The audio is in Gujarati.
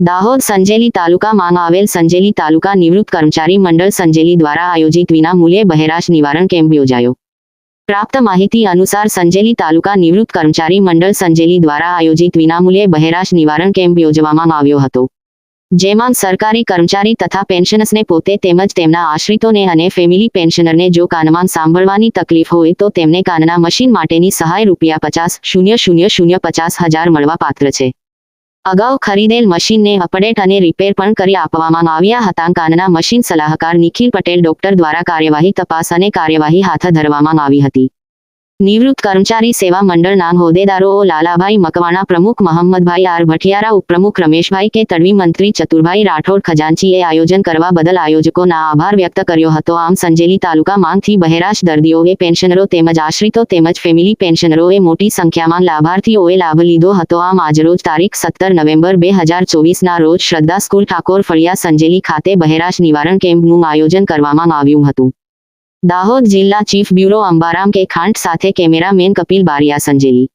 દાહોદ સંજેલી તાલુકામાં આવેલ સંજેલી તાલુકા નિવૃત્ત કર્મચારી મંડળ સંજેલી દ્વારા આયોજિત વિના મૂલ્યે બહેરાશ નિવારણ કેમ્પ યોજાયો. પ્રાપ્ત માહિતી અનુસાર સંજેલી તાલુકા નિવૃત્ત કર્મચારી મંડળ સંજેલી દ્વારા આયોજિત વિનામૂલ્યે બહેરાશ નિવારણ કેમ્પ યોજવામાં આવ્યો હતો. જેમાં સરકારી કર્મચારી તથા પેન્શનર્સને પોતે તેમજ તેમના આશ્રિતોને અને ફેમિલી પેન્શનરને જો કાનમાં સાંભળવાની તકલીફ હોય તો તેમને કાનના મશીન માટેની સહાય રૂપિયા પચાસ, શૂન્ય શૂન્ય શૂન્ય, પચાસ હજાર મળવા પાત્ર છે. અગાઉ ખરીદેલ મશીનને અપડેટ અને રિપેર પણ કરી આપવામાં આવ્યા હતા. કાનના મશીન સલાહકાર નિખિલ પટેલ ડોક્ટર દ્વારા કાર્યવાહી તપાસ અને કાર્યવાહી હાથ ધરવામાં આવી હતી. નિવૃત્ત કર્મચારી સેવા મંડળના હોદ્દેદારો લાલાભાઈ મકવાણા પ્રમુખ મહમ્મદભાઈ આર ભઠિયારા ઉપપ્રમુખ રમેશભાઈ કે તડવી મંત્રી ચતુરભાઈ રાઠોડ ખજાનચીએ આયોજન કરવા બદલ આયોજકોના આભાર વ્યક્ત કર્યો હતો. આમ સંજેલી તાલુકામાંથી બહેરાશ દર્દીઓએ પેન્શનરો તેમજ આશ્રિતો તેમજ ફેમિલી પેન્શનરોએ મોટી સંખ્યામાં લાભાર્થીઓએ લાભ લીધો હતો. આમ આજરોજ તારીખ સત્તર નવેમ્બર બે હજાર ચોવીસના રોજ શ્રદ્ધા સ્કૂલ ઠાકોર ફળિયા સંજેલી ખાતે બહેરાશ નિવારણ કેમ્પનું આયોજન કરવામાં આવ્યું હતું. દાહોદ જિલ્લા ચીફ બ્યુરો અંબારામ કે ખાંટ સાથે કેમેરામેન કપિલ બારિયા સંજેલી.